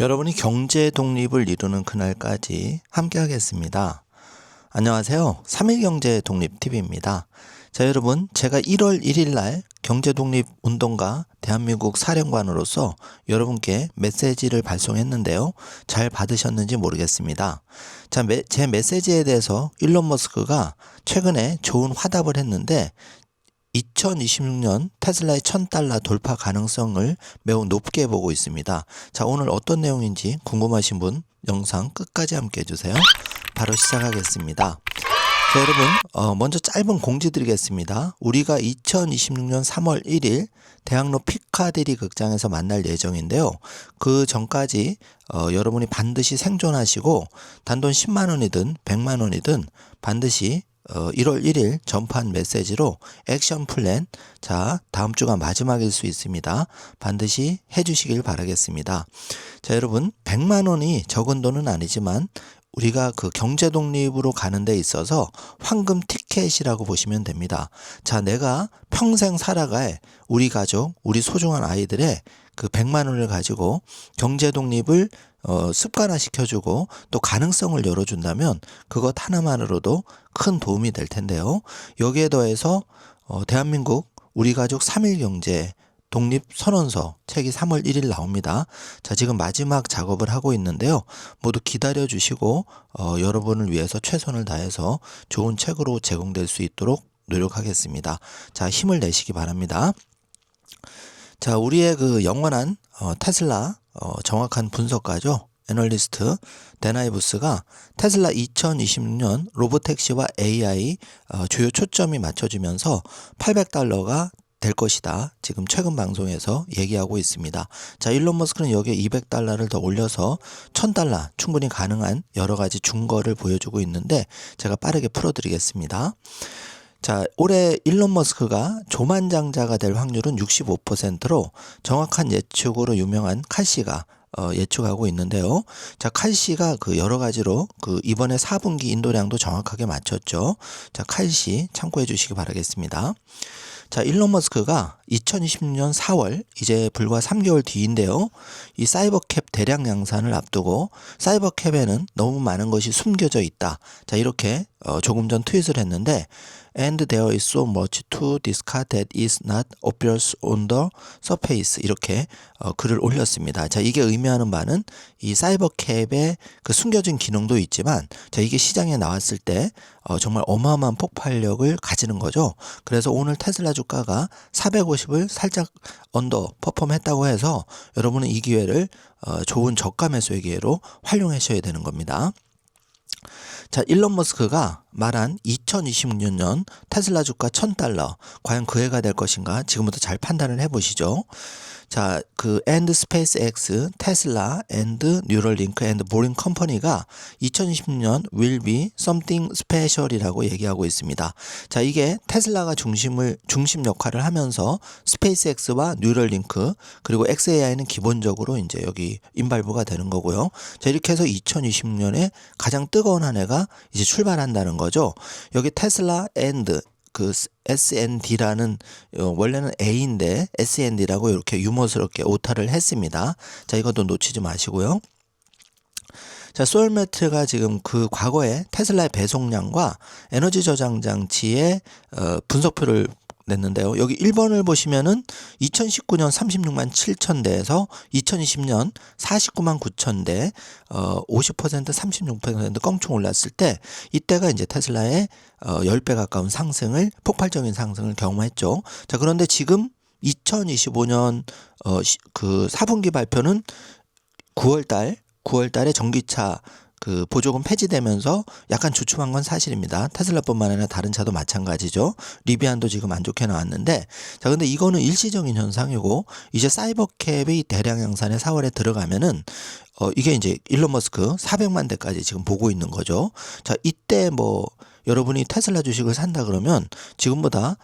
여러분이 경제 독립을 이루는 그날까지 함께 하겠습니다. 안녕하세요. 3일 경제 독립 TV입니다. 자, 여러분, 제가 1월 1일 날 경제 독립 운동가 대한민국 사령관으로서 여러분께 메시지를 발송했는데요. 잘 받으셨는지 모르겠습니다. 자, 메, 제 메시지에 대해서 일론 머스크가 최근에 좋은 화답을 했는데 2026년 테슬라의 1000달러 돌파 가능성을 매우 높게 보고 있습니다. 자, 오늘 어떤 내용인지 궁금하신 분 영상 끝까지 함께 해주세요. 바로 시작하겠습니다. 자, 여러분, 어, 먼저 짧은 공지 드리겠습니다. 우리가 2026년 3월 1일 대학로 피카데리 극장에서 만날 예정인데요. 그 전까지 어, 여러분이 반드시 생존하시고 단돈 10만 원이든 100만 원이든 반드시 어, 1월 1일 전판 메시지로 액션 플랜 자 다음 주가 마지막일 수 있습니다. 반드시 해주시길 바라겠습니다. 자 여러분 100만 원이 적은 돈은 아니지만 우리가 그 경제 독립으로 가는 데 있어서 황금 티켓이라고 보시면 됩니다. 자, 내가 평생 살아갈 우리 가족, 우리 소중한 아이들의 그 100만 원을 가지고 경제 독립을 어, 습관화 시켜주고 또 가능성을 열어준다면 그것 하나만으로도 큰 도움이 될 텐데요. 여기에 더해서 어, 대한민국 우리 가족 3일 경제 독립 선언서 책이 3월 1일 나옵니다. 자, 지금 마지막 작업을 하고 있는데요. 모두 기다려 주시고 어, 여러분을 위해서 최선을 다해서 좋은 책으로 제공될 수 있도록 노력하겠습니다. 자, 힘을 내시기 바랍니다. 자, 우리의 그 영원한 어, 테슬라 어, 정확한 분석가죠. 애널리스트 데나이부스가 테슬라 2026년 로보택시와 AI 어, 주요 초점이 맞춰지면서 800달러가 될 것이다. 지금 최근 방송에서 얘기하고 있습니다. 자, 일론 머스크는 여기에 200달러를 더 올려서 1000달러 충분히 가능한 여러 가지 증거를 보여주고 있는데 제가 빠르게 풀어드리겠습니다. 자, 올해 일론 머스크가 조만장자가 될 확률은 65%로 정확한 예측으로 유명한 칼 씨가 어, 예측하고 있는데요. 자, 칼 씨가 그 여러 가지로 그 이번에 4분기 인도량도 정확하게 맞췄죠. 자, 칼씨 참고해 주시기 바라겠습니다. 자, 일론 머스크가 2026년 4월 이제 불과 3개월 뒤인데요. 이 사이버캡 대량 양산을 앞두고 사이버캡에는 너무 많은 것이 숨겨져 있다. 자, 이렇게 어, 조금 전 트윗을 했는데 and there is so much to discard that is not obvious on the surface 이렇게 어, 글을 올렸습니다. 자, 이게 의미하는 바는 이 사이버캡의 그 숨겨진 기능도 있지만 자, 이게 시장에 나왔을 때 어, 정말 어마어마한 폭발력을 가지는 거죠. 그래서 오늘 테슬라 주가가 450을 살짝 언더 퍼폼했다고 해서 여러분은 이 기회를 어, 좋은 저가 매수의 기회로 활용하셔야 되는 겁니다. 자, 일론 머스크가 말한 2026년 테슬라 주가 1000달러 과연 그 해가 될 것인가 지금부터 잘 판단을 해 보시죠. 자, 그 and SpaceX, 테슬라, and 뉴럴링크, and 보링 컴퍼니가 2020년 will be something special이라고 얘기하고 있습니다. 자, 이게 테슬라가 중심을 중심 역할을 하면서 스페이스X와 뉴럴링크 그리고 XAI는 기본적으로 이제 여기 인발부가 되는 거고요. 자, 이렇게 해서 2020년에 가장 뜨거운 한 해가 이제 출발한다는 거죠. 여기 테슬라 and 그 SND라는 어, 원래는 A인데 SND라고 이렇게 유머스럽게 오타를 했습니다. 자, 이것도 놓치지 마시고요. 자, 소울매트가 지금 그 과거에 테슬라의 배송량과 에너지 저장 장치의 어, 분석표를 냈는데요. 여기 1번을 보시면은 2019년 36만 7천 대에서 2020년 49만 9천 대, 어, 50% 36% 껑충 올랐을 때 이때가 이제 테슬라의 어, 10배 가까운 상승을 폭발적인 상승을 경험했죠. 자, 그런데 지금 2025년 어, 시, 그 4분기 발표는 9월 달 9월 달에 전기차 그 보조금 폐지되면서 약간 주춤한 건 사실입니다. 테슬라뿐만 아니라 다른 차도 마찬가지죠. 리비안도 지금 안 좋게 나왔는데 자 근데 이거는 일시적인 현상이고 이제 사이버캡이 대량 양산에 4월에 들어가면은 어 이게 이제 일론 머스크 400만 대까지 지금 보고 있는 거죠. 자 이때 뭐 여러분이 테슬라 주식을 산다 그러면 지금보다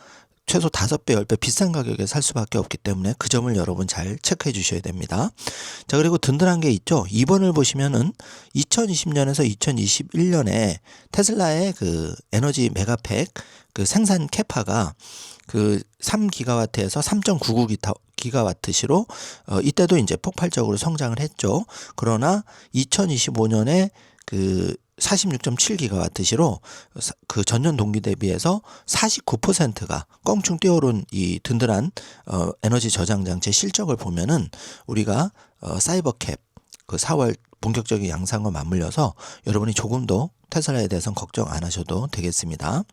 최소 5배, 10배 비싼 가격에 살 수밖에 없기 때문에 그 점을 여러분 잘 체크해 주셔야 됩니다. 자, 그리고 든든한 게 있죠. 2번을 보시면은 2020년에서 2021년에 테슬라의 그 에너지 메가팩 그 생산 캐파가 그 3기가와트에서 3.99기가와트 시로 어, 이때도 이제 폭발적으로 성장을 했죠. 그러나 2025년에 그 46.7기가와트시로 그 전년 동기 대비해서 49%가 껑충 뛰어오른 이 든든한 어, 에너지 저장 장치의 실적을 보면은 우리가 어, 사이버캡 그 4월 본격적인 양상과 맞물려서 여러분이 조금 더 테슬라에 대해서는 걱정 안 하셔도 되겠습니다.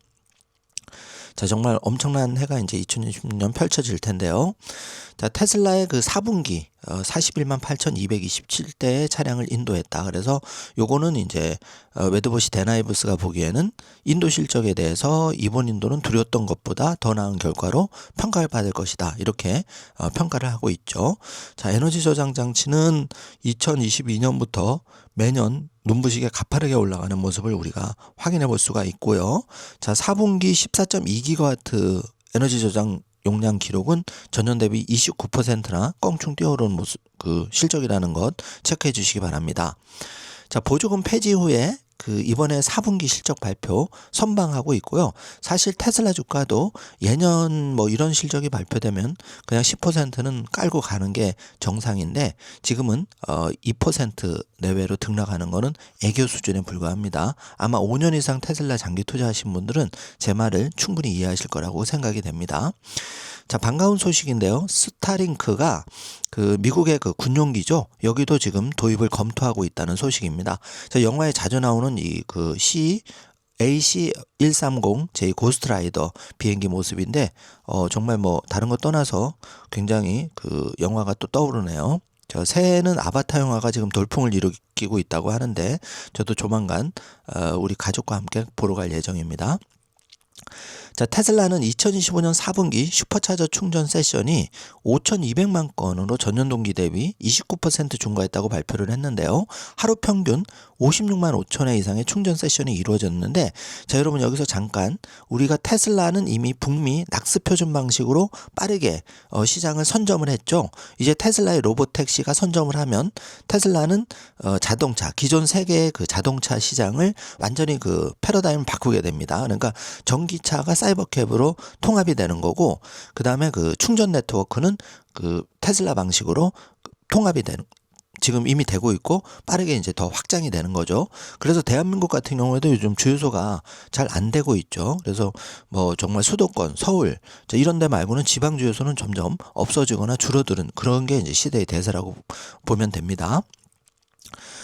자, 정말 엄청난 해가 이제 2026년 펼쳐질 텐데요. 자, 테슬라의 그 4분기 어, 41만 8,227대의 차량을 인도했다. 그래서 요거는 이제 어, 웨드보시 데나이브스가 보기에는 인도 실적에 대해서 이번 인도는 두려웠던 것보다 더 나은 결과로 평가를 받을 것이다. 이렇게 어, 평가를 하고 있죠. 자, 에너지 저장 장치는 2022년부터 매년 눈부시게 가파르게 올라가는 모습을 우리가 확인해 볼 수가 있고요. 자, 4분기 14.2기가와트 에너지 저장 용량 기록은 전년 대비 29%나 껑충 뛰어오른 모습 그 실적이라는 것 체크해 주시기 바랍니다. 자, 보조금 폐지 후에 그 이번에 4분기 실적 발표 선방하고 있고요. 사실 테슬라 주가도 예년 뭐 이런 실적이 발표되면 그냥 10%는 깔고 가는 게 정상인데 지금은 어2% 내외로 등락하는 거는 애교 수준에 불과합니다. 아마 5년 이상 테슬라 장기 투자하신 분들은 제 말을 충분히 이해하실 거라고 생각이 됩니다. 자, 반가운 소식인데요. 스타링크가 그 미국의 그 군용기죠. 여기도 지금 도입을 검토하고 있다는 소식입니다. 자, 영화에 자주 나오는 이 그 C AC130 제 고스트라이더 비행기 모습인데 어 정말 뭐 다른 거 떠나서 굉장히 그 영화가 또 떠오르네요. 저 새해에는 아바타 영화가 지금 돌풍을 일으키고 있다고 하는데 저도 조만간 어 우리 가족과 함께 보러 갈 예정입니다. 자, 테슬라는 2025년 4분기 슈퍼차저 충전 세션이 5,200만 건으로 전년 동기 대비 29% 증가했다고 발표를 했는데요. 하루 평균 56만 5천 회 이상의 충전 세션이 이루어졌는데 자, 여러분 여기서 잠깐 우리가 테슬라는 이미 북미 낙스 표준 방식으로 빠르게 어, 시장을 선점을 했죠. 이제 테슬라의 로봇 택시가 선점을 하면 테슬라는 어, 자동차 기존 세계의 그 자동차 시장을 완전히 그 패러다임을 바꾸게 됩니다. 그러니까 전기차가 사이버캡으로 통합이 되는 거고 그다음에 그 충전 네트워크는 그 테슬라 방식으로 통합이 되는 지금 이미 되고 있고 빠르게 이제 더 확장이 되는 거죠. 그래서 대한민국 같은 경우에도 요즘 주유소가 잘 안 되고 있죠. 그래서 뭐 정말 수도권, 서울 이런 데 말고는 지방 주유소는 점점 없어지거나 줄어드는 그런 게 이제 시대의 대세라고 보면 됩니다.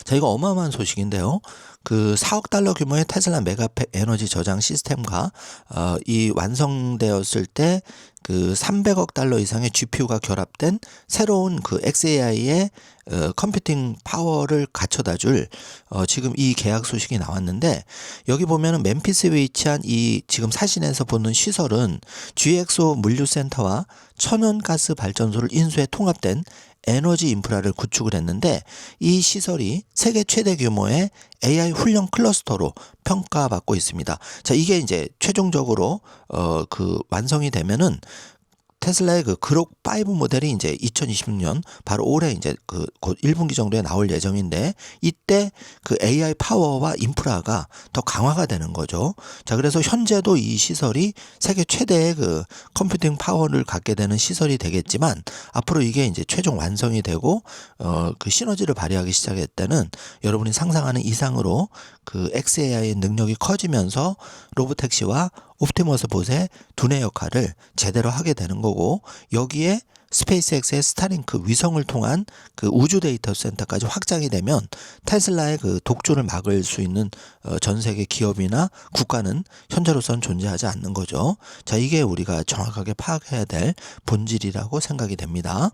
자, 이거 어마어마한 소식인데요. 그 4억 달러 규모의 테슬라 메가팩 에너지 저장 시스템과 어, 이 완성되었을 때 그 300억 달러 이상의 GPU가 결합된 새로운 그 XAI의 어, 컴퓨팅 파워를 갖춰다 줄 어, 지금 이 계약 소식이 나왔는데 여기 보면은 멤피스에 위치한 이 지금 사진에서 보는 시설은 GXO 물류센터와 천연가스 발전소를 인수해 통합된 에너지 인프라를 구축을 했는데 이 시설이 세계 최대 규모의 AI 훈련 클러스터로 평가받고 있습니다. 자, 이게 이제 최종적으로 어 그 완성이 되면은 테슬라의 그 그록 5 모델이 이제 2026년 바로 올해 이제 그 곧 1분기 정도에 나올 예정인데 이때 그 AI 파워와 인프라가 더 강화가 되는 거죠. 자, 그래서 현재도 이 시설이 세계 최대의 그 컴퓨팅 파워를 갖게 되는 시설이 되겠지만 앞으로 이게 이제 최종 완성이 되고 어 그 시너지를 발휘하기 시작할 때는 여러분이 상상하는 이상으로 그 XAI의 능력이 커지면서 로보택시와 옵티머스 봇의 두뇌 역할을 제대로 하게 되는 거고 여기에 스페이스X의 스타링크 위성을 통한 그 우주 데이터 센터까지 확장이 되면 테슬라의 그 독주를 막을 수 있는 어, 전 세계 기업이나 국가는 현재로선 존재하지 않는 거죠. 자, 이게 우리가 정확하게 파악해야 될 본질이라고 생각이 됩니다.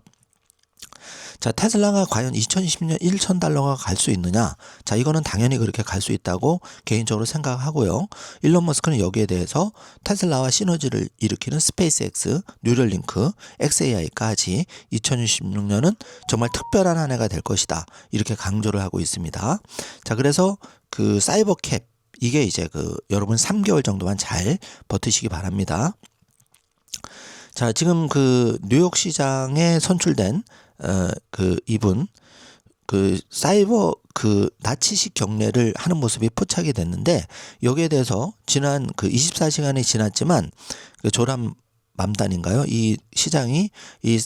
자, 테슬라가 과연 2020년 1천 달러가 갈 수 있느냐? 자, 이거는 당연히 그렇게 갈 수 있다고 개인적으로 생각하고요. 일론 머스크는 여기에 대해서 테슬라와 시너지를 일으키는 스페이스X, 뉴럴링크, XAI까지 2026년은 정말 특별한 한 해가 될 것이다. 이렇게 강조를 하고 있습니다. 자, 그래서 그 사이버캡 이게 이제 그 여러분 3개월 정도만 잘 버티시기 바랍니다. 자, 지금 그 뉴욕 시장에 선출된 어, 그 이분 그 사이버 그 나치식 경례를 하는 모습이 포착이 됐는데 여기에 대해서 지난 그 24시간이 지났지만 그 조람 맘단인가요? 이 시장이 이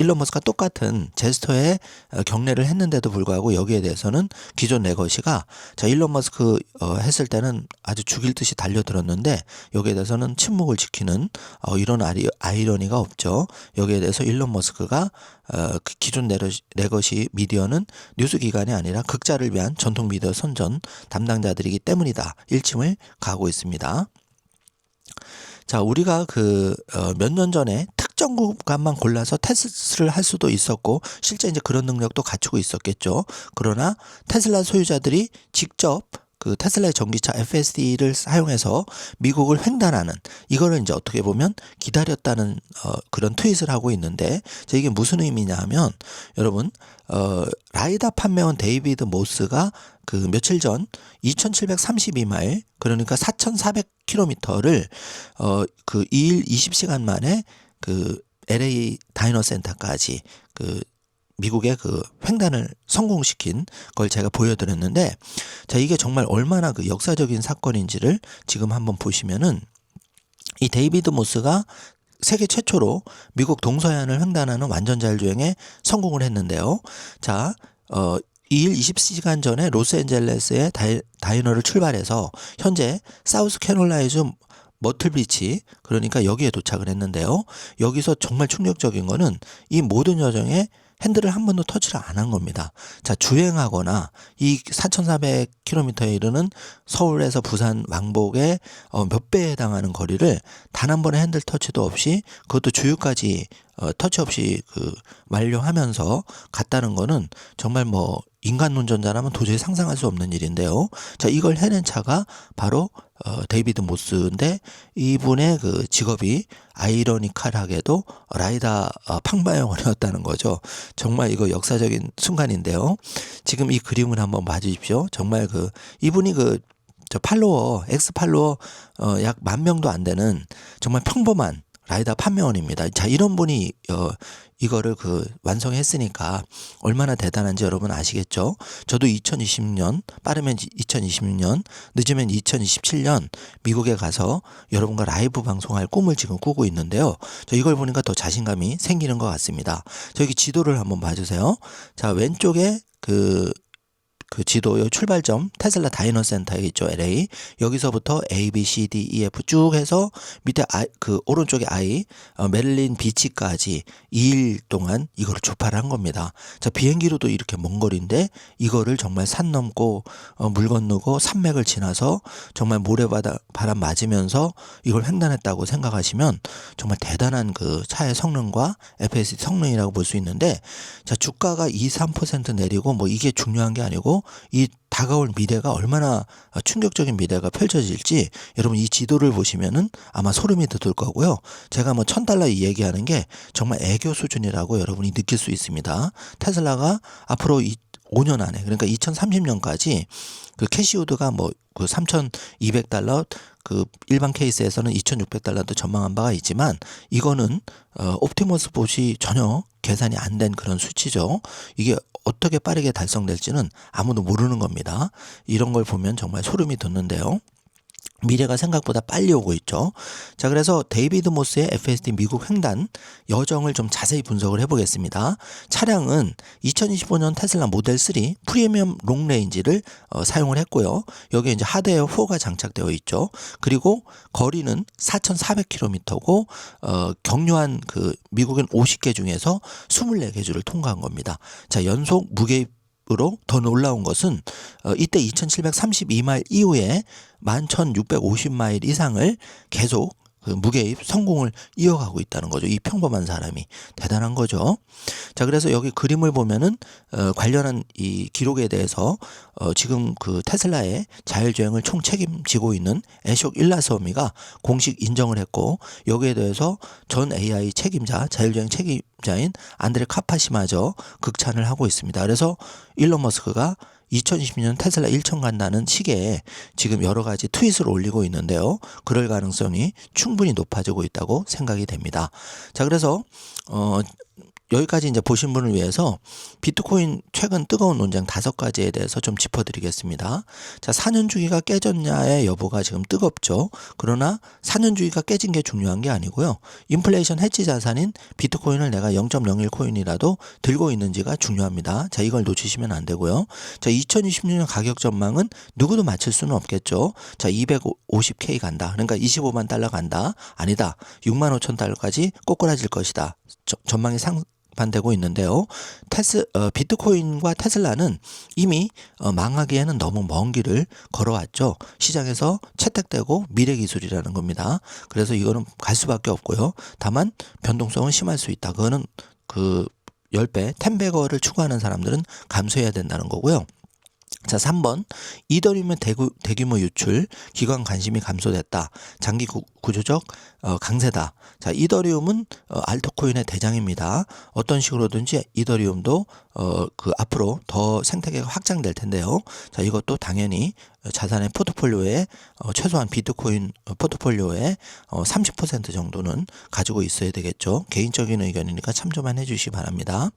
일론 머스크가 똑같은 제스터에 어, 경례를 했는데도 불구하고 여기에 대해서는 기존 레거시가 자 일론 머스크 어, 했을 때는 아주 죽일 듯이 달려들었는데 여기에 대해서는 침묵을 지키는 어, 이런 아리, 아이러니가 없죠. 여기에 대해서 일론 머스크가 어, 그 기존 레거시, 미디어는 뉴스 기관이 아니라 극자를 위한 전통 미디어 선전 담당자들이기 때문이다. 일침을 가고 있습니다. 자, 우리가 그, 어, 몇년 전에 특정 구간만 골라서 테스트를 할 수도 있었고, 실제 이제 그런 능력도 갖추고 있었겠죠. 그러나 테슬라 소유자들이 직접 그 테슬라의 전기차 FSD를 사용해서 미국을 횡단하는 이거를 이제 어떻게 보면 기다렸다는 어, 그런 트윗을 하고 있는데 자, 이게 무슨 의미냐 하면 여러분 어, 라이다 판매원 데이비드 모스가 그 며칠 전 2732마일 그러니까 4400km를 어, 그 2일 20시간 만에 그 LA 다이너 센터까지 그 미국의 그 횡단을 성공시킨 걸 제가 보여드렸는데 자 이게 정말 얼마나 그 역사적인 사건인지를 지금 한번 보시면은 이 데이비드 모스가 세계 최초로 미국 동서해안을 횡단하는 완전 자율주행에 성공을 했는데요. 자, 어, 2일 20시간 전에 로스앤젤레스의 다이, 다이너를 출발해서 현재 사우스 캐롤라이주 머틀비치 그러니까 여기에 도착을 했는데요. 여기서 정말 충격적인 거는 이 모든 여정에 핸들을 한 번도 터치를 안 한 겁니다. 자, 주행하거나 이 4,400km에 이르는 서울에서 부산 왕복의 어, 몇 배에 해당하는 거리를 단 한 번의 핸들 터치도 없이 그것도 주유까지 어, 터치 없이 그 완료하면서 갔다는 거는 정말 뭐 인간 운전자라면 도저히 상상할 수 없는 일인데요. 자, 이걸 해낸 차가 바로 어, 데이비드 모스인데 이분의 그 직업이 아이러니컬하게도 라이다 어, 팡바영원이었다는 거죠. 정말 이거 역사적인 순간인데요. 지금 이 그림을 한번 봐주십시오. 정말 그 이분이 그 저 팔로워 엑스 팔로워 어, 약 만 명도 안 되는 정말 평범한 라이다 판매원입니다. 자, 이런 분이 어 이거를 그 완성했으니까 얼마나 대단한지 여러분 아시겠죠? 저도 2020년 빠르면 2026년 늦으면 2027년 미국에 가서 여러분과 라이브 방송할 꿈을 지금 꾸고 있는데요. 저 이걸 보니까 더 자신감이 생기는 것 같습니다. 저기 지도를 한번 봐주세요. 자 왼쪽에 그 그 지도의 출발점 테슬라 다이너 센터에 있죠 LA 여기서부터 A B C D E F 쭉 해서 밑에 I, 그 오른쪽에 I 어, 메릴린 비치까지 2일 동안 이거를 주파를 한 겁니다. 자 비행기로도 이렇게 먼 거리인데 이거를 정말 산 넘고 어, 물 건너고 산맥을 지나서 정말 모래바다 바람 맞으면서 이걸 횡단했다고 생각하시면 정말 대단한 그 차의 성능과 FSD 성능이라고 볼 수 있는데 자 주가가 2, 3% 내리고 뭐 이게 중요한 게 아니고 이 다가올 미래가 얼마나 충격적인 미래가 펼쳐질지 여러분 이 지도를 보시면은 아마 소름이 돋을 거고요. 제가 뭐 천 달러 이 얘기하는 게 정말 애교 수준이라고 여러분이 느낄 수 있습니다. 테슬라가 앞으로 이 5년 안에 그러니까 2030년까지 그 캐시우드가 뭐 그 3,200달러 그 일반 케이스에서는 2,600달러도 전망한 바가 있지만 이거는 어 옵티머스 봇이 전혀 계산이 안 된 그런 수치죠. 이게 어떻게 빠르게 달성될지는 아무도 모르는 겁니다. 이런 걸 보면 정말 소름이 돋는데요. 미래가 생각보다 빨리 오고 있죠. 자, 그래서 데이비드 모스의 FSD 미국 횡단 여정을 좀 자세히 분석을 해보겠습니다. 차량은 2025년 테슬라 모델 3 프리미엄 롱레인지를 어, 사용을 했고요. 여기에 이제 하드웨어 4가 장착되어 있죠. 그리고 거리는 4,400km고 어, 경유한 그 미국인 50개 중에서 24개 주를 통과한 겁니다. 자, 연속 무게입 으로 더 놀라운 것은 어, 이때 2732마일 이후에 11,650마일 이상을 계속 그 무게입 성공을 이어가고 있다는 거죠. 이 평범한 사람이 대단한 거죠. 자, 그래서 여기 그림을 보면은 어, 관련한 이 기록에 대해서 어, 지금 그 테슬라의 자율주행을 총 책임지고 있는 애쇼 일라서미가 공식 인정을 했고 여기에 대해서 전 AI 책임자, 자율주행 책임자인 안드레 카파시마저 극찬을 하고 있습니다. 그래서 일론 머스크가 2020년 테슬라 1천 간다는 시기에 지금 여러 가지 트윗을 올리고 있는데요. 그럴 가능성이 충분히 높아지고 있다고 생각이 됩니다. 자, 그래서 어 여기까지 이제 보신 분을 위해서 비트코인 최근 뜨거운 논쟁 다섯 가지에 대해서 좀 짚어드리겠습니다. 자, 4년 주기가 깨졌냐의 여부가 지금 뜨겁죠. 그러나 4년 주기가 깨진 게 중요한 게 아니고요. 인플레이션 해지 자산인 비트코인을 내가 0.01 코인이라도 들고 있는지가 중요합니다. 자, 이걸 놓치시면 안 되고요. 자, 2026년 가격 전망은 누구도 맞힐 수는 없겠죠. 자, 250K 간다. 그러니까 25만 달러 간다. 아니다. 6만 5천 달러까지 꼬꾸라질 것이다. 저- 전망이 상 반되고 있는데요. 테스 어, 비트코인과 테슬라는 이미 어, 망하기에는 너무 먼 길을 걸어왔죠. 시장에서 채택되고 미래 기술이라는 겁니다. 그래서 이거는 갈 수밖에 없고요. 다만 변동성은 심할 수 있다. 그거는 그 10배, 10배거를 추구하는 사람들은 감수해야 된다는 거고요. 자, 3번. 이더리움의 대구, 대규모 유출, 기관 관심이 감소됐다. 장기 구, 구조적 어, 강세다. 자, 이더리움은 어, 알트코인의 대장입니다. 어떤 식으로든지 이더리움도 어, 그 앞으로 더 생태계가 확장될 텐데요. 자, 이것도 당연히 자산의 포트폴리오에 어, 최소한 비트코인 어, 포트폴리오에 어, 30% 정도는 가지고 있어야 되겠죠. 개인적인 의견이니까 참조만 해주시기 바랍니다.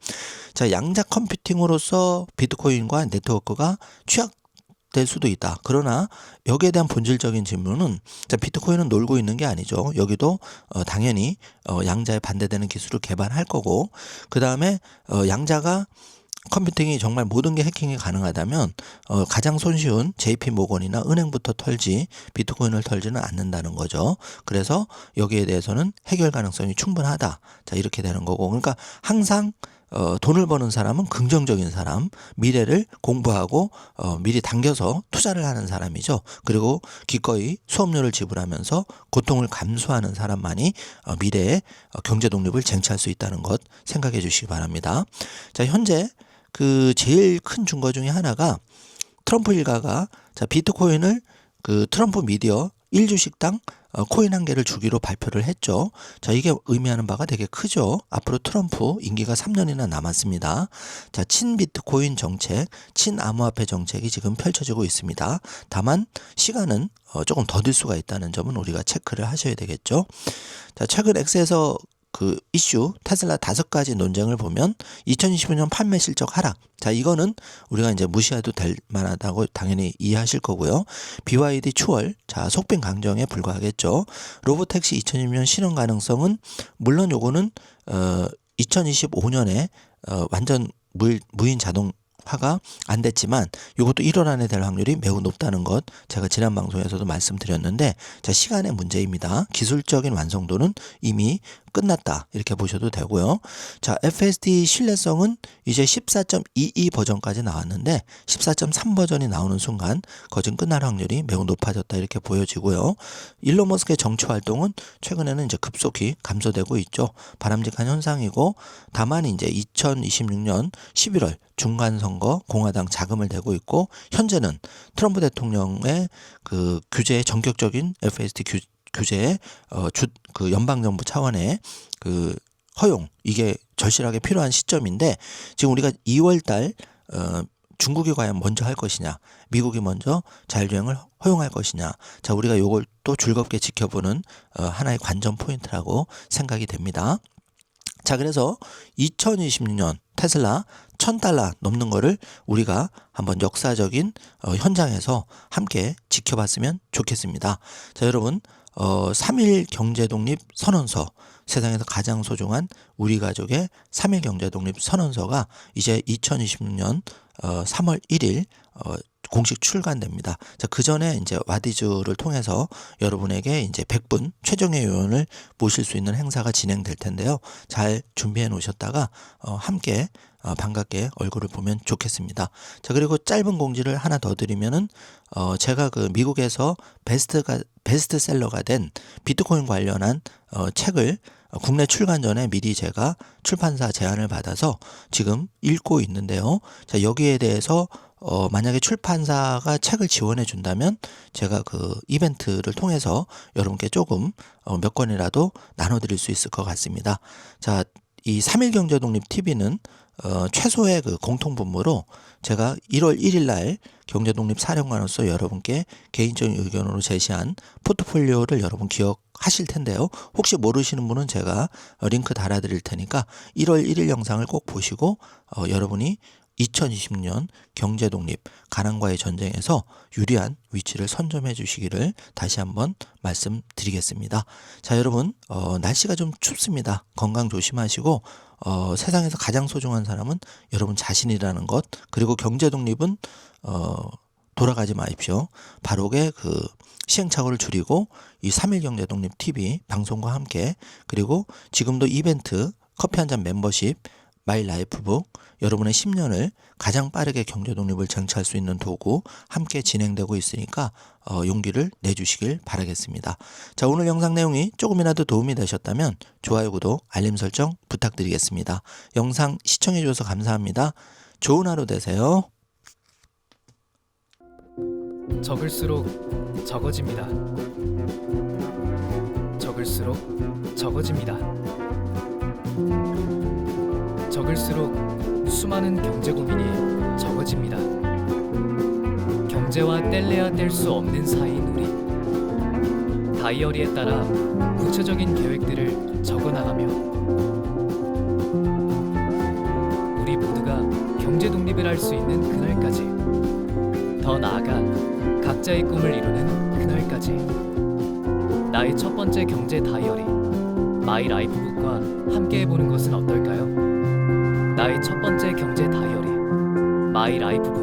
자, 양자 컴퓨팅으로서 비트코인과 네트워크가 취약 될 수도 있다. 그러나 여기에 대한 본질적인 질문은 자, 비트코인은 놀고 있는 게 아니죠. 여기도 어, 당연히 어, 양자에 반대되는 기술을 개발할 거고 그 다음에 어, 양자가 컴퓨팅이 정말 모든 게 해킹이 가능하다면 어, 가장 손쉬운 JP 모건이나 은행부터 털지 비트코인을 털지는 않는다는 거죠. 그래서 여기에 대해서는 해결 가능성이 충분하다. 자 이렇게 되는 거고 그러니까 항상 어, 돈을 버는 사람은 긍정적인 사람, 미래를 공부하고 어, 미리 당겨서 투자를 하는 사람이죠. 그리고 기꺼이 수업료를 지불하면서 고통을 감수하는 사람만이 어, 미래의 어, 경제 독립을 쟁취할 수 있다는 것 생각해 주시기 바랍니다. 자, 현재 그 제일 큰 증거 중에 하나가 트럼프 일가가 자, 비트코인을 그 트럼프 미디어 1주식당 어, 코인 한 개를 주기로 발표를 했죠. 자, 이게 의미하는 바가 되게 크죠. 앞으로 트럼프 임기가 3년이나 남았습니다. 자, 친 비트코인 정책, 친 암호화폐 정책이 지금 펼쳐지고 있습니다. 다만 시간은 어, 조금 더딜 수가 있다는 점은 우리가 체크를 하셔야 되겠죠. 자, 최근 엑스에서 그 이슈 테슬라 다섯 가지 논쟁을 보면 2025년 판매 실적 하락. 자, 이거는 우리가 이제 무시해도 될 만하다고 당연히 이해하실 거고요. BYD 추월. 자, 속빈 강정에 불과하겠죠. 로보택시 2020년 실현 가능성은 물론 요거는 어 2025년에 어 완전 무, 무인 자동 화가 안 됐지만 이것도 1월 안에 될 확률이 매우 높다는 것 제가 지난 방송에서도 말씀드렸는데 자 시간의 문제입니다. 기술적인 완성도는 이미 끝났다 이렇게 보셔도 되고요. 자 FSD 신뢰성은 이제 14.22 버전까지 나왔는데 14.3 버전이 나오는 순간 거진 끝날 확률이 매우 높아졌다 이렇게 보여지고요. 일론 머스크의 정치 활동은 최근에는 이제 급속히 감소되고 있죠. 바람직한 현상이고 다만 이제 2026년 11월 중간 선거 공화당 자금을 대고 있고 현재는 트럼프 대통령의 그 규제의 전격적인 FSD 규, 규제의 어주 그 연방 정부 차원의 그 허용 이게 절실하게 필요한 시점인데 지금 우리가 2월 달 어, 중국이 과연 먼저 할 것이냐, 미국이 먼저 자율주행을 허용할 것이냐. 자, 우리가 요걸 또 즐겁게 지켜보는 어, 하나의 관전 포인트라고 생각이 됩니다. 자, 그래서 2026년 테슬라 1000달러 넘는 거를 우리가 한번 역사적인 어, 현장에서 함께 지켜봤으면 좋겠습니다. 자, 여러분, 어, 3일 경제 독립 선언서 세상에서 가장 소중한 우리 가족의 3일 경제 독립 선언서가 이제 2026년 어, 3월 1일 어, 공식 출간됩니다. 자, 그 전에 이제 와디즈를 통해서 여러분에게 이제 100분 최종의 요원을 모실 수 있는 행사가 진행될 텐데요. 잘 준비해 놓으셨다가 어, 함께 어, 반갑게 얼굴을 보면 좋겠습니다. 자, 그리고 짧은 공지를 하나 더 드리면은 어, 제가 그 미국에서 베스트가 베스트셀러가 된 비트코인 관련한 어, 책을 어, 국내 출간 전에 미리 제가 출판사 제안을 받아서 지금 읽고 있는데요. 자, 여기에 대해서 어, 만약에 출판사가 책을 지원해 준다면 제가 그 이벤트를 통해서 여러분께 조금 어, 몇 권이라도 나눠 드릴 수 있을 것 같습니다. 자, 이 3일 경제 독립 TV는 어, 최소의 그 공통분모로 제가 1월 1일 날 경제독립 사령관으로서 여러분께 개인적인 의견으로 제시한 포트폴리오를 여러분 기억하실 텐데요. 혹시 모르시는 분은 제가 어, 링크 달아드릴 테니까 1월 1일 영상을 꼭 보시고 어, 여러분이 2020년 경제 독립 가난과의 전쟁에서 유리한 위치를 선점해 주시기를 다시 한번 말씀드리겠습니다. 자 여러분 어, 날씨가 좀 춥습니다. 건강 조심하시고 어, 세상에서 가장 소중한 사람은 여러분 자신이라는 것 그리고 경제 독립은 어, 돌아가지 마십시오. 바로게 그 시행착오를 줄이고 이 3일 경제 독립 TV 방송과 함께 그리고 지금도 이벤트 커피 한 잔 멤버십 마이 라이프북 여러분의 10년을 가장 빠르게 경제 독립을 쟁취할 수 있는 도구 함께 진행되고 있으니까 어, 용기를 내주시길 바라겠습니다. 자 오늘 영상 내용이 조금이라도 도움이 되셨다면 좋아요, 구독, 알림 설정 부탁드리겠습니다. 영상 시청해 주셔서 감사합니다. 좋은 하루 되세요. 적을수록 적어집니다. 적을수록 적어집니다. 적을수록 수많은 경제 고민이 적어집니다. 경제와 뗄래야 뗄 수 없는 사이인 우리. 다이어리에 따라 구체적인 계획들을 적어 나가며 우리 모두가 경제 독립을 할 수 있는 그날까지 더 나아가 각자의 꿈을 이루는 그날까지 나의 첫 번째 경제 다이어리 마이 라이프북과 함께 해보는 것은 어떨까요? 나의 첫 번째 경제 다이어리 마이 라이프북